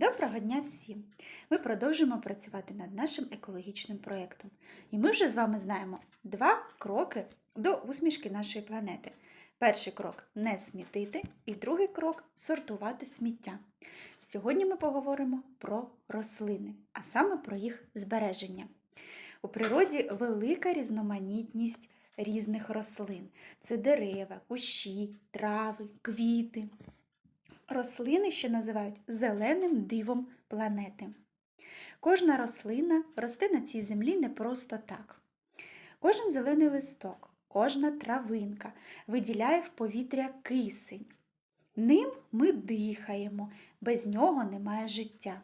Доброго дня всім! Ми продовжуємо працювати над нашим екологічним проєктом. І ми вже з вами знаємо два кроки до усмішки нашої планети. Перший крок не смітити, і другий крок сортувати сміття. Сьогодні ми поговоримо про рослини, а саме про їх збереження. У природі велика різноманітність різних рослин: це дерева, кущі, трави, квіти. Рослини ще називають зеленим дивом планети. Кожна рослина росте на цій землі не просто так. Кожен зелений листок, кожна травинка виділяє в повітря кисень. Ним ми дихаємо, без нього немає життя.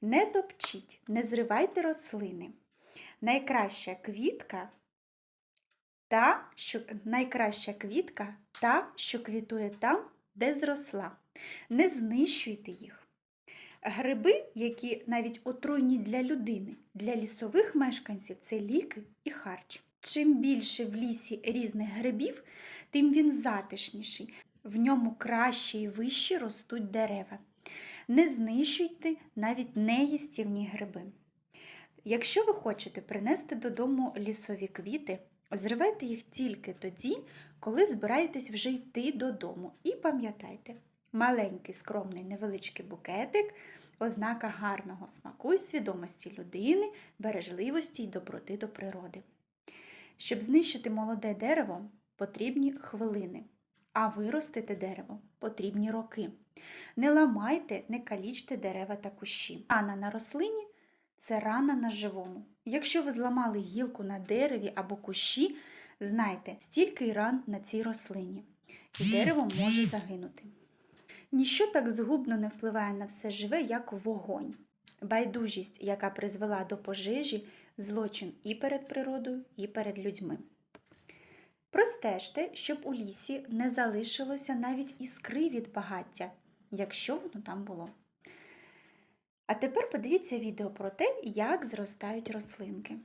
Не топчіть, не зривайте рослини. Найкраща квітка та, що, найкраща квітка та, що квітує там, де зросла. Не знищуйте їх. Гриби, які навіть отруйні для людини, для лісових мешканців це ліки і харч. Чим більше в лісі різних грибів, тим він затишніший, в ньому краще і вище ростуть дерева. Не знищуйте навіть неїстівні гриби. Якщо ви хочете принести додому лісові квіти, зривайте їх тільки тоді, коли збираєтесь вже йти додому. І пам'ятайте, маленький, скромний, невеличкий букетик ознака гарного смаку і свідомості людини, бережливості й доброти до природи. Щоб знищити молоде дерево, потрібні хвилини, а виростити дерево потрібні роки. Не ламайте, не калічте дерева та кущі. Рана на рослині це рана на живому. Якщо ви зламали гілку на дереві або кущі, знайте, стільки ран на цій рослині, і дерево може загинути. Ніщо так згубно не впливає на все живе, як вогонь. Байдужість, яка призвела до пожежі, злочин і перед природою, і перед людьми. Простежте, щоб у лісі не залишилося навіть іскри від багаття, якщо воно там було. А тепер подивіться відео про те, як зростають рослинки.